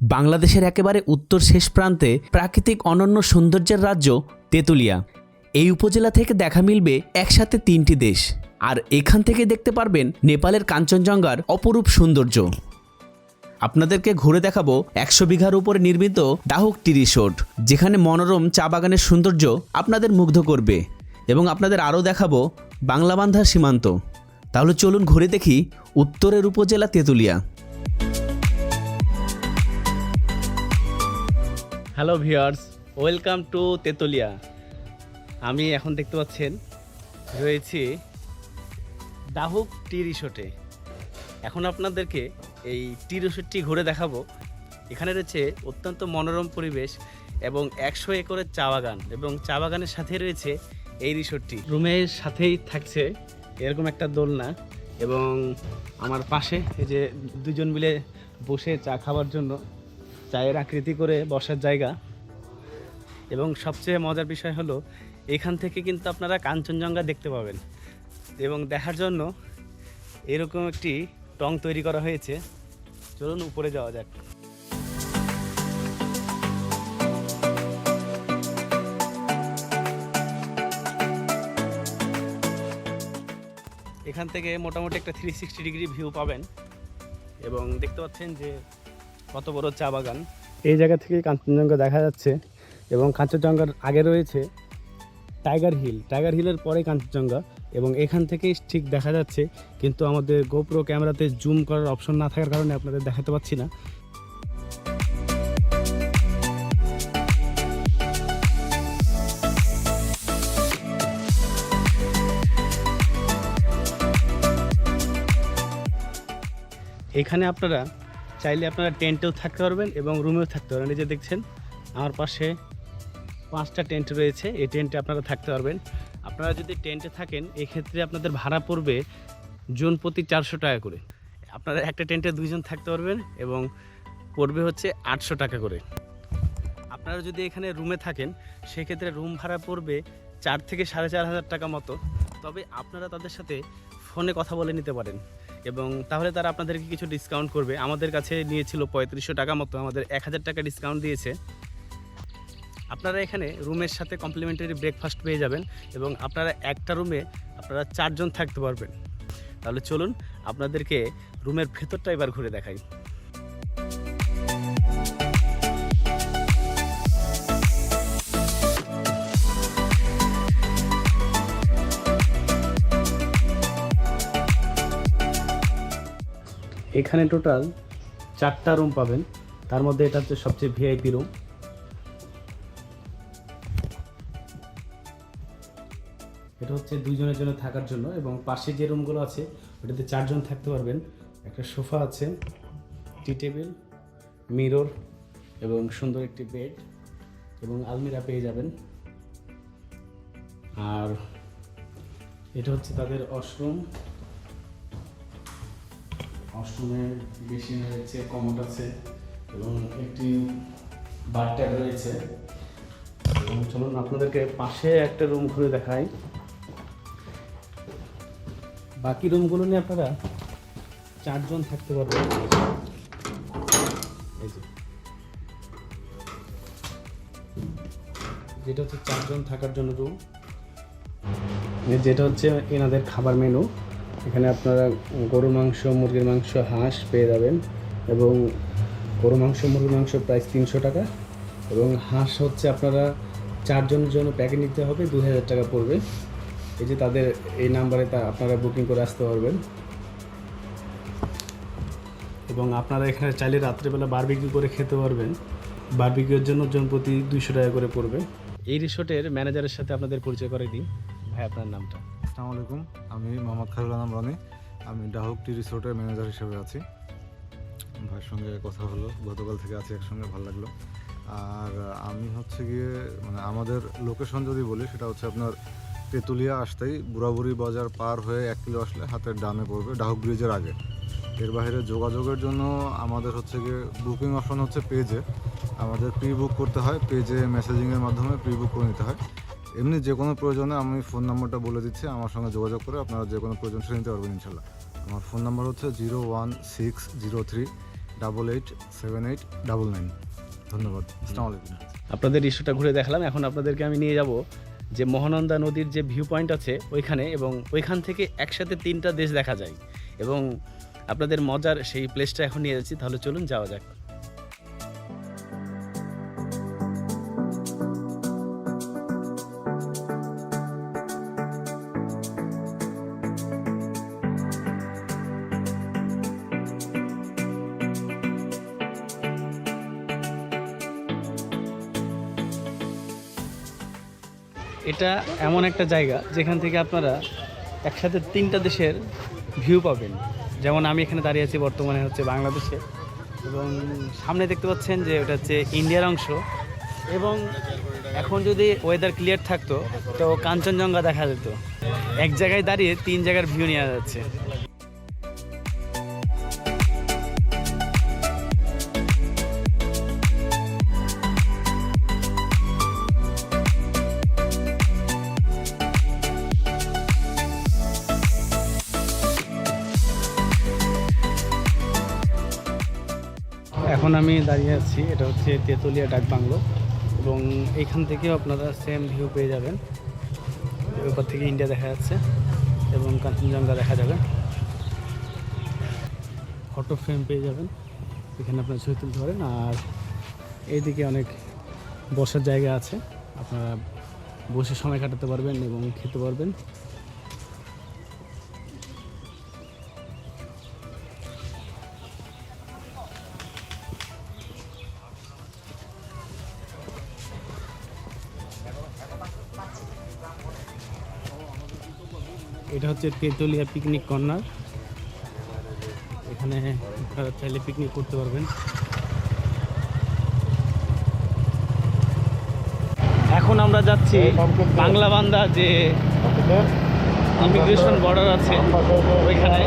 বাংলাদেশের একেবারে উত্তর শেষ প্রান্তে প্রাকৃতিক অনন্য সৌন্দর্যের রাজ্য তেঁতুলিয়া। এই উপজেলা থেকে দেখা মিলবে একসাথে তিনটি দেশ। আর এখান থেকে দেখতে পারবেন নেপালের কাঞ্চনজঙ্ঘার অপরূপ সৌন্দর্য। আপনাদেরকে ঘুরে দেখাবো একশো বিঘার উপরে নির্মিত ডাহুক টি রিসোর্ট, যেখানে মনোরম চা বাগানের সৌন্দর্য আপনাদের মুগ্ধ করবে। এবং আপনাদের আরও দেখাবো বাংলাবান্ধার সীমান্ত। তাহলে চলুন ঘুরে দেখি উত্তরের উপজেলা Tetulia. Hello viewers, welcome to Tetulia. আমি এখন দেখতে পাচ্ছেন, রয়েছি ডাহুক টি রিসোর্টে। এখন আপনাদেরকে এই টি রিসোর্টটি ঘুরে দেখাবো। এখানে রয়েছে অত্যন্ত মনোরম পরিবেশ এবং একশো একরের চা বাগান এবং চা বাগানের সাথে রয়েছে এই রিসোর্টটি। রুমের সাথেই থাকছে এরকম একটা দোলনা এবং আমার পাশে এই যে দুজন মিলে বসে চা খাওয়ার জন্য চায়ের আকৃতি করে বসার জায়গা। এবং সবচেয়ে মজার বিষয় হলো, এখান থেকে কিন্তু আপনারা কাঞ্চনজঙ্ঘা দেখতে পাবেন। এবং দেখার জন্য এরকম একটি টং তৈরি করা হয়েছে। চলুন উপরে যাওয়া যাক। এখান থেকে মোটামুটি একটা থ্রি সিক্সটি ডিগ্রি ভিউ পাবেন। এবং দেখতে পাচ্ছেন যে কত বড় চা বাগান। এই জায়গা থেকে কাঞ্চনজঙ্ঘা দেখা যাচ্ছে এবং কাঞ্চনজঙ্ঘার আগে রয়েছে টাইগার হিল। টাইগার হিলের পরে কাঞ্চনজঙ্ঘা এবং এখান থেকেই ঠিক দেখা যাচ্ছে, কিন্তু আমাদের গোপ্রো ক্যামেরাতে জুম করার অপশন না থাকার কারণে আপনাদের দেখাতে পাচ্ছি না। এখানে আপনারা চাইলে আপনারা টেন্টেও থাকতে পারবেন এবং রুমেও থাকতে পারবেন। এই যে দেখছেন, আমার পাশে পাঁচটা টেন্ট রয়েছে। এই টেন্টে আপনারা থাকতে পারবেন। আপনারা যদি টেন্টে থাকেন, এক্ষেত্রে আপনাদের ভাড়া পড়বে জন প্রতি চারশো টাকা করে। আপনারা একটা টেন্টে দুইজন থাকতে পারবেন এবং পড়বে হচ্ছে আটশো টাকা করে। আপনারা যদি এখানে রুমে থাকেন, সেক্ষেত্রে রুম ভাড়া পড়বে চার থেকে সাড়ে চার হাজার টাকা মতো। তবে আপনারা তাদের সাথে ফোনে কথা বলে নিতে পারেন। এবং তাহলে তারা আপনাদেরকে কিছু ডিসকাউন্ট করবে। আমাদের কাছে নিয়েছিল পঁয়ত্রিশশো টাকা মতো, আমাদের এক হাজার টাকা ডিসকাউন্ট দিয়েছে। আপনারা এখানে রুমের সাথে কমপ্লিমেন্টারি ব্রেকফাস্ট পেয়ে যাবেন এবং আপনারা একটা রুমে আপনারা চারজন থাকতে পারবেন। তাহলে চলুন, আপনাদেরকে রুমের ভেতরটা এবার ঘুরে দেখাই। এখানে টোটাল চারটা রুম পাবেন। তার মধ্যে এটা হচ্ছে সবচেয়ে ভিআইপি রুম এটা হচ্ছে দুইজনের জন্য থাকার জন্য এবং পাশে যে রুমগুলো আছে, ওটাতে চারজন থাকতে পারবেন। একটা সোফা আছে টি টেবিল মিরর এবং সুন্দর একটি বেড এবং আলমিরা পেয়ে যাবেন। আর এটা হচ্ছে তাদের ওয়াশরুম ওয়াশরুমের বেশি রয়েছে কমোড আছে এবং একটি বাথট্যাব রয়েছে। এবং চলুন আপনাদেরকে পাশে একটা রুম ঘুরে দেখাই। বাকি রুমগুলো নিয়ে আপনারা চারজন থাকতে পারবেন। যেটা হচ্ছে চারজন থাকার জন্য রুম যেটা হচ্ছে এনাদের খাবার মেনু এখানে আপনারা গরু মাংস, মুরগির মাংস, হাঁস পেয়ে যাবেন এবং গরু মাংস, মুরগির মাংস প্রাইস তিনশো টাকা এবং হাঁস হচ্ছে আপনারা চারজনের জন্য প্যাকেট নিতে হবে দু হাজার টাকা পড়বে। এই যে তাদের এই নাম্বারে তা আপনারা বুকিং করে আসতে পারবেন। এবং আপনারা এখানে চাইলে রাত্রেবেলা বারবিকিউ করে খেতে পারবেন। বারবিকিউর জন্য জন প্রতি দুইশো টাকা করে পড়বে। এই রিসোর্টের ম্যানেজারের সাথে আপনাদের পরিচয় করে দিই ভাই, আপনার নামটা? আসসালামু আলাইকুম। আমি মোহাম্মদ খালিল আনাম রনি। আমি ডাহুক টি রিসোর্টের ম্যানেজার হিসেবে আছি। ভাইয়ের সঙ্গে কথা হলো। গতকাল থেকে আছি একসঙ্গে, ভালো লাগল। আর আমি হচ্ছে গিয়ে মানে আমাদের লোকেশন যদি বলি, সেটা হচ্ছে আপনার তেঁতুলিয়া আসতেই বুড়াবুড়ি বাজার পার হয়ে এক কিলো আসলে হাতের ডানে পড়বে ডাহুক ব্রিজের আগে। এর বাইরে যোগাযোগের জন্য আমাদের হচ্ছে গিয়ে বুকিং অপশন হচ্ছে পেজে। আমাদের প্রি বুক করতে হয়। পেজে মেসেজিংয়ের মাধ্যমে প্রি বুক করে নিতে হয়। এমনি যে কোনো প্রয়োজনে আমি ফোন নাম্বারটা বলে দিচ্ছি, আমার সঙ্গে যোগাযোগ করে আপনারা যে কোনো প্রয়োজন সেরে নিতে পারবেন ইনশাল্লাহ। আমার ফোন নাম্বার হচ্ছে zero one six zero three double eight seven eight double nine ধন্যবাদ। আসসালামু আলাইকুম। আপনাদের ইস্যুটা ঘুরে দেখালাম, এখন আপনাদেরকে আমি নিয়ে যাব যে মহানন্দা নদীর যে ভিউ পয়েন্ট আছে ওইখানে এবং ওইখান থেকে একসাথে তিনটা দেশ দেখা যায়। এবং আপনাদের মজার সেই প্লেসটা এখন নিয়ে যাচ্ছি, তাহলে চলুন যাওয়া যাক। এটা এমন একটা জায়গা যেখান থেকে আপনারা একসাথে তিনটা দেশের ভিউ পাবেন। যেমন আমি এখানে দাঁড়িয়ে আছি বর্তমানে হচ্ছে বাংলাদেশে। এবং সামনে দেখতে পাচ্ছেন যে ওটা হচ্ছে ইন্ডিয়ার অংশ। এবং এখন যদি ওয়েদার ক্লিয়ার থাকতো, তো কাঞ্চনজঙ্ঘা দেখা যেত। এক জায়গায় দাঁড়িয়ে তিন জায়গার ভিউ নেওয়া যাচ্ছে। এখন আমি দাঁড়িয়ে আছি, এটা হচ্ছে তেঁতুলিয়া ডাক বাংলো। এবং এইখান থেকেও আপনারা সেম ভিউ পেয়ে যাবেন। উপর থেকে ইন্ডিয়া দেখা যাচ্ছে এবং কাঞ্চনজঙ্ঘা দেখা যাবে। ফটো ফ্রেম পেয়ে যাবেন, এখানে আপনারা ছবি তুলতে পারেন। আর এইদিকে অনেক বসার জায়গা আছে, আপনারা বসে সময় কাটাতে পারবেন এবং খেতে পারবেন। এটা হচ্ছে তেঁতুলিয়া পিকনিক কর্নার এখানে আপনারা চাইলে পিকনিক করতে পারবেন। এখন আমরা যাচ্ছি বাংলা বান্দা যে ইমিগ্রেশন বর্ডার আছে ওইখানে।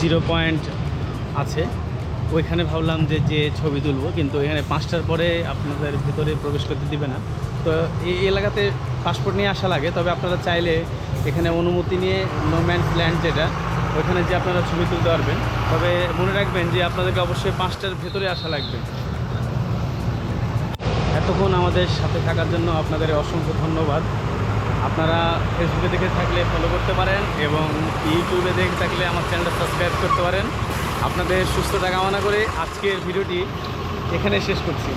জিরো পয়েন্ট আছে। ওইখানে ভাবলাম যে যে ছবি তুলবো, কিন্তু এখানে পাঁচটার পরে আপনাদের ভিতরে প্রবেশ করতে দিবে না। তো এই এলাকাতে পাসপোর্ট নিয়ে আসা লাগে, তবে আপনারা চাইলে এখানে অনুমতি নিয়ে নোম্যান্স ল্যান্ড যেটা, ওইখানে যে আপনারা ছবি তুলতে পারবেন। তবে মনে রাখবেন যে, আপনাদেরকে অবশ্যই পাঁচটার ভেতরে আসা লাগবে। এতক্ষণ আমাদের সাথে থাকার জন্য আপনাদের অসংখ্য ধন্যবাদ। আপনারা ফেসবুকে দেখে থাকলে ফলো করতে পারেন এবং ইউটিউবে দেখে থাকলে আমার চ্যানেলটা সাবস্ক্রাইব করতে পারেন। আপনাদের সুস্থতা কামনা করে আজকের ভিডিওটি এখানে শেষ করছি।